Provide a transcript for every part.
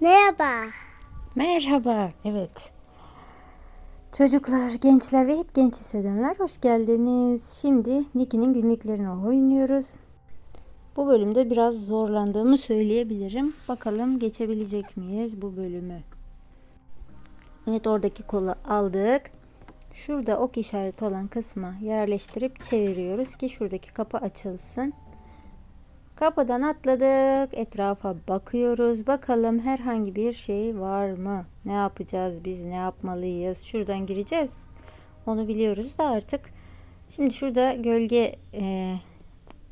Merhaba. Merhaba. Evet. Çocuklar, gençler ve hep genç hissedenler hoş geldiniz. Şimdi Niki'nin günlüklerini oynuyoruz. Bu bölümde biraz zorlandığımı söyleyebilirim. Bakalım geçebilecek miyiz bu bölümü? Evet oradaki kolu aldık. Şurada ok işareti olan kısma yerleştirip çeviriyoruz ki şuradaki kapı açılsın. Kapıdan atladık. Etrafa bakıyoruz. Bakalım herhangi bir şey var mı? Ne yapacağız biz? Ne yapmalıyız? Şuradan gireceğiz. Onu biliyoruz da artık. Şimdi şurada gölge e,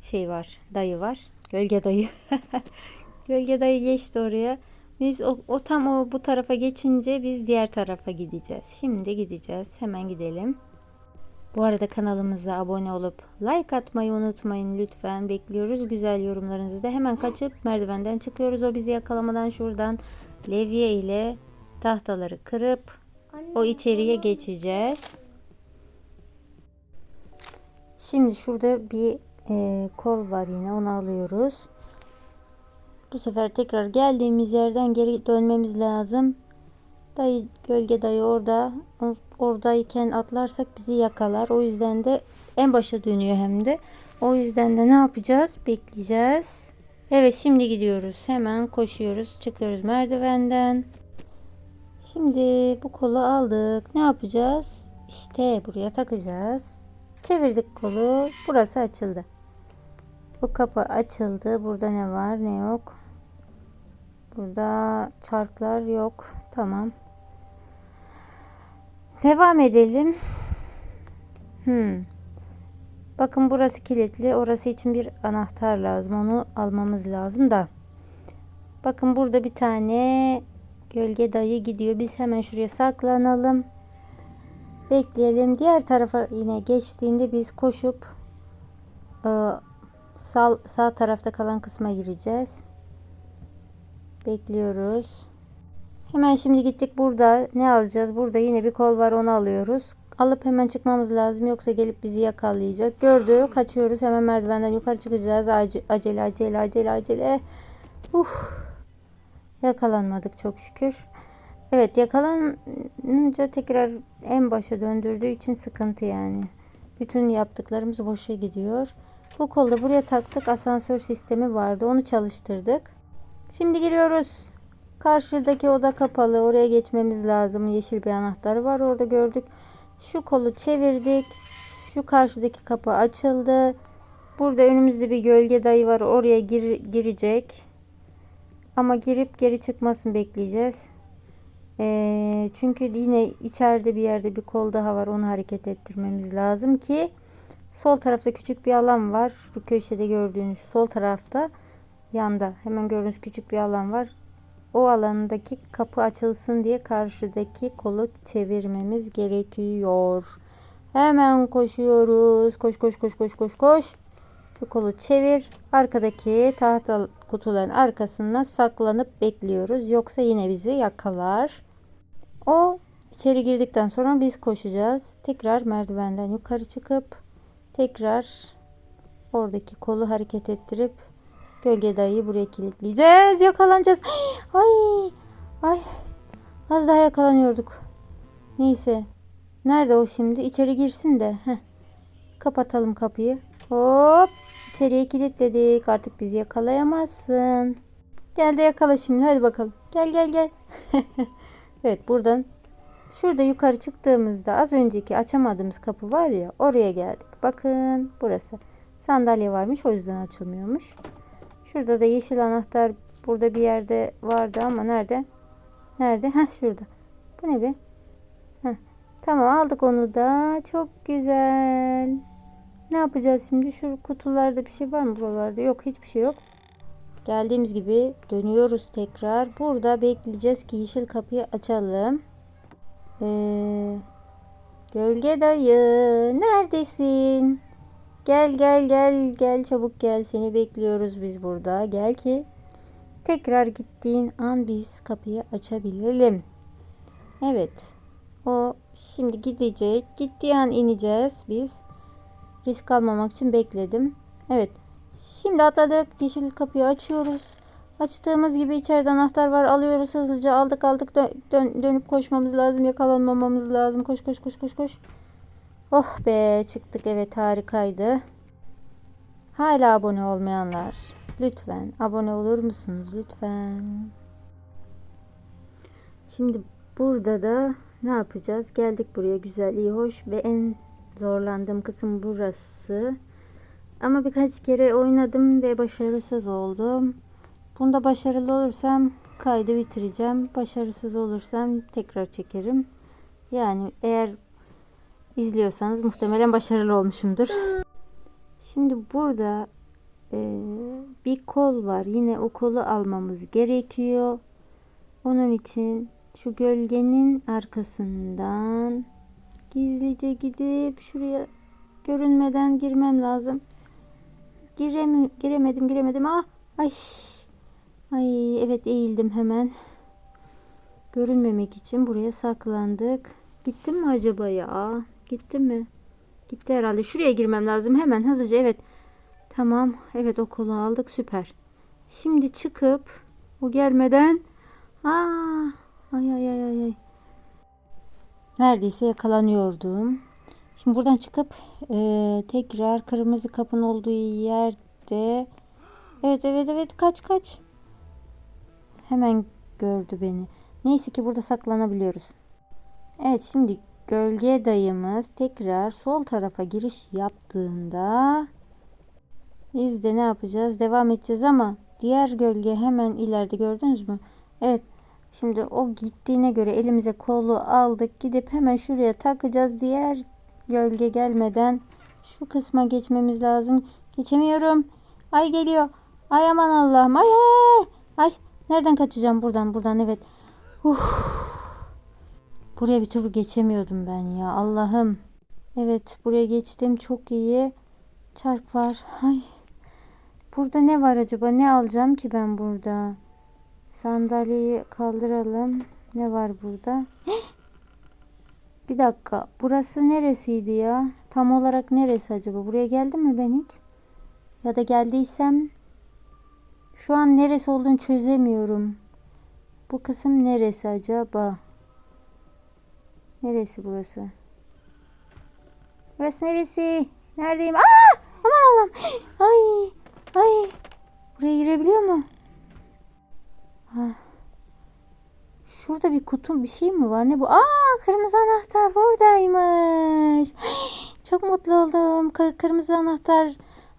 şey var. Dayı var. Gölge dayı. gölge dayı geçti oraya. Biz o, o tam o bu tarafa geçince biz diğer tarafa gideceğiz. Şimdi gideceğiz. Hemen gidelim. Bu arada kanalımıza abone olup like atmayı unutmayın lütfen. Bekliyoruz güzel yorumlarınızı da. Hemen kaçıp merdivenden çıkıyoruz. O bizi yakalamadan şuradan levye ile tahtaları kırıp o içeriye geçeceğiz. Şimdi şurada bir e, kol var yine onu alıyoruz. Bu sefer tekrar geldiğimiz yerden geri dönmemiz lazım. Dayı gölge dayı orada oradayken atlarsak bizi yakalar. O yüzden de en başa dönüyor hem de. O yüzden de ne yapacağız? Bekleyeceğiz. Evet şimdi gidiyoruz. Hemen koşuyoruz. Çıkıyoruz merdivenden. Şimdi bu kolu aldık. Ne yapacağız? İşte buraya takacağız. Çevirdik kolu. Burası açıldı. Bu kapı açıldı. Burada ne var ne yok. Burada çarklar yok. Tamam. Devam edelim. Hmm. Bakın burası kilitli. Orası için bir anahtar lazım. Onu almamız lazım da. Bakın burada bir tane gölge dayı gidiyor. Biz hemen şuraya saklanalım. Bekleyelim. Diğer tarafa yine geçtiğinde biz koşup e, sağ, sağ tarafta kalan kısma gireceğiz. Bekliyoruz. Hemen şimdi gittik burada ne alacağız? Burada yine bir kol var onu alıyoruz. Alıp hemen çıkmamız lazım yoksa gelip bizi yakalayacak. Gördü kaçıyoruz hemen merdivenden yukarı çıkacağız. Acele acele acele acele. Uf. Yakalanmadık çok şükür. Evet yakalanınca tekrar en başa döndürdüğü için sıkıntı yani. Bütün yaptıklarımız boşa gidiyor. Bu kolda buraya taktık asansör sistemi vardı onu çalıştırdık. Şimdi giriyoruz. Karşıdaki oda kapalı. Oraya geçmemiz lazım. Yeşil bir anahtar var. Orada gördük. Şu kolu çevirdik. Şu karşıdaki kapı açıldı. Burada önümüzde bir gölge dayı var. Oraya gir, girecek. Ama girip geri çıkmasını bekleyeceğiz. Ee, çünkü yine içeride bir yerde bir kol daha var. Onu hareket ettirmemiz lazım ki sol tarafta küçük bir alan var. Şu köşede gördüğünüz sol tarafta yanda hemen gördüğünüz küçük bir alan var o alandaki kapı açılsın diye karşıdaki kolu çevirmemiz gerekiyor. Hemen koşuyoruz. Koş koş koş koş koş koş. Şu kolu çevir. Arkadaki tahta kutuların arkasına saklanıp bekliyoruz. Yoksa yine bizi yakalar. O içeri girdikten sonra biz koşacağız. Tekrar merdivenden yukarı çıkıp tekrar oradaki kolu hareket ettirip Gölge dayıyı buraya kilitleyeceğiz. Yakalanacağız. Ay. Ay. Az daha yakalanıyorduk. Neyse. Nerede o şimdi? İçeri girsin de. Heh. Kapatalım kapıyı. Hop. İçeriye kilitledik. Artık bizi yakalayamazsın. Gel de yakala şimdi. Hadi bakalım. Gel gel gel. evet buradan şurada yukarı çıktığımızda az önceki açamadığımız kapı var ya oraya geldik. Bakın burası. Sandalye varmış o yüzden açılmıyormuş. Şurada da yeşil anahtar burada bir yerde vardı ama nerede? Nerede? Heh şurada. Bu ne be? Heh. Tamam aldık onu da. Çok güzel. Ne yapacağız şimdi? Şu kutularda bir şey var mı buralarda? Yok hiçbir şey yok. Geldiğimiz gibi dönüyoruz tekrar. Burada bekleyeceğiz ki yeşil kapıyı açalım. Ee, gölge dayı neredesin? Gel gel gel gel çabuk gel seni bekliyoruz biz burada. Gel ki tekrar gittiğin an biz kapıyı açabilelim. Evet. O şimdi gidecek. Gittiği an ineceğiz biz. Risk almamak için bekledim. Evet. Şimdi atladık. Yeşil kapıyı açıyoruz. Açtığımız gibi içeride anahtar var. Alıyoruz hızlıca. Aldık aldık. Dö- dön- dönüp koşmamız lazım. Yakalanmamamız lazım. Koş koş koş koş koş. Oh be çıktık. Evet harikaydı. Hala abone olmayanlar. Lütfen abone olur musunuz? Lütfen. Şimdi burada da ne yapacağız? Geldik buraya güzel, iyi, hoş ve en zorlandığım kısım burası. Ama birkaç kere oynadım ve başarısız oldum. Bunda başarılı olursam kaydı bitireceğim. Başarısız olursam tekrar çekerim. Yani eğer izliyorsanız muhtemelen başarılı olmuşumdur. Şimdi burada e, bir kol var. Yine o kolu almamız gerekiyor. Onun için şu gölgenin arkasından gizlice gidip şuraya görünmeden girmem lazım. Giremi giremedim giremedim. Ah ay ay evet eğildim hemen. Görünmemek için buraya saklandık. Gittim mi acaba ya? Gitti mi? Gitti herhalde. Şuraya girmem lazım. Hemen hızlıca evet. Tamam. Evet o kolu aldık. Süper. Şimdi çıkıp o gelmeden Aa, ay ay ay ay ay. Neredeyse yakalanıyordum. Şimdi buradan çıkıp e, tekrar kırmızı kapın olduğu yerde Evet evet evet kaç kaç. Hemen gördü beni. Neyse ki burada saklanabiliyoruz. Evet şimdi gölge dayımız tekrar sol tarafa giriş yaptığında biz de ne yapacağız? Devam edeceğiz ama diğer gölge hemen ileride gördünüz mü? Evet. Şimdi o gittiğine göre elimize kolu aldık. Gidip hemen şuraya takacağız. Diğer gölge gelmeden şu kısma geçmemiz lazım. Geçemiyorum. Ay geliyor. Ay aman Allah'ım. Ay ay. Ay nereden kaçacağım buradan buradan evet. Uf. Buraya bir türlü geçemiyordum ben ya. Allah'ım. Evet buraya geçtim. Çok iyi. Çark var. Ay. Burada ne var acaba? Ne alacağım ki ben burada? Sandalyeyi kaldıralım. Ne var burada? Bir dakika. Burası neresiydi ya? Tam olarak neresi acaba? Buraya geldim mi ben hiç? Ya da geldiysem şu an neresi olduğunu çözemiyorum. Bu kısım neresi acaba? Neresi burası? Burası neresi? Neredeyim? Aa! Aman Allah'ım. Ay! Ay! Buraya girebiliyor mu? Ha. Şurada bir kutu bir şey mi var? Ne bu? Aa kırmızı anahtar buradaymış. Çok mutlu oldum. Kır- kırmızı anahtar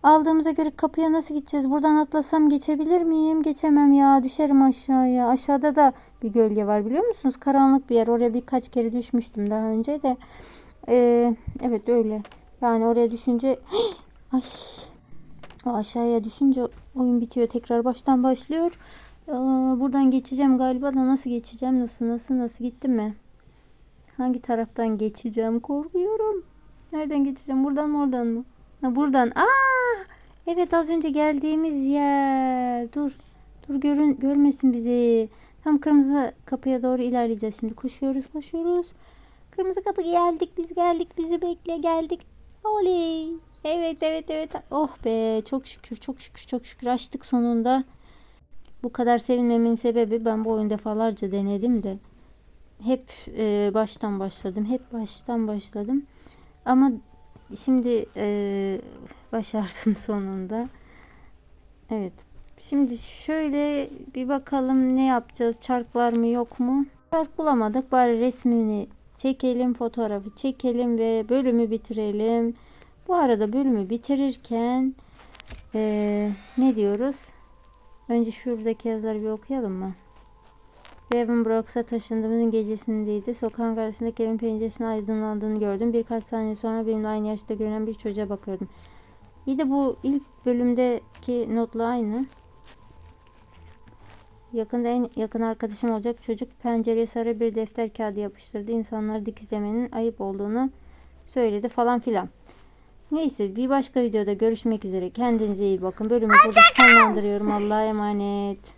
aldığımıza göre kapıya nasıl gideceğiz? Buradan atlasam geçebilir miyim? Geçemem ya. Düşerim aşağıya. Aşağıda da bir gölge var biliyor musunuz? Karanlık bir yer. Oraya birkaç kere düşmüştüm daha önce de. Ee, evet öyle. Yani oraya düşünce ay o aşağıya düşünce oyun bitiyor. Tekrar baştan başlıyor. Aa, buradan geçeceğim galiba da nasıl geçeceğim? Nasıl nasıl nasıl gittim mi? Hangi taraftan geçeceğim? Korkuyorum. Nereden geçeceğim? Buradan mı oradan mı? Buradan. Aa! Evet az önce geldiğimiz yer. Dur. Dur görün görmesin bizi. Tam kırmızı kapıya doğru ilerleyeceğiz şimdi. Koşuyoruz, koşuyoruz. Kırmızı kapı geldik, biz geldik. Bizi bekle geldik. Oley. Evet, evet, evet. Oh be, çok şükür, çok şükür, çok şükür açtık sonunda. Bu kadar sevinmemin sebebi ben bu oyunu defalarca denedim de hep e, baştan başladım. Hep baştan başladım. Ama şimdi e, başardım sonunda. Evet. Şimdi şöyle bir bakalım ne yapacağız? Çark var mı yok mu? Çark bulamadık. Bari resmini çekelim, fotoğrafı çekelim ve bölümü bitirelim. Bu arada bölümü bitirirken e, ne diyoruz? Önce şuradaki yazıları bir okuyalım mı? Ravenbrook'a taşındığımızın gecesindeydi. Sokağın karşısındaki evin penceresinin aydınlandığını gördüm. Birkaç saniye sonra benimle aynı yaşta görünen bir çocuğa bakıyordum. Bir de bu ilk bölümdeki notla aynı. Yakında en yakın arkadaşım olacak çocuk pencereye sarı bir defter kağıdı yapıştırdı. İnsanları dikizlemenin ayıp olduğunu söyledi falan filan. Neyse bir başka videoda görüşmek üzere. Kendinize iyi bakın. Bölümü burada sonlandırıyorum. Allah'a emanet.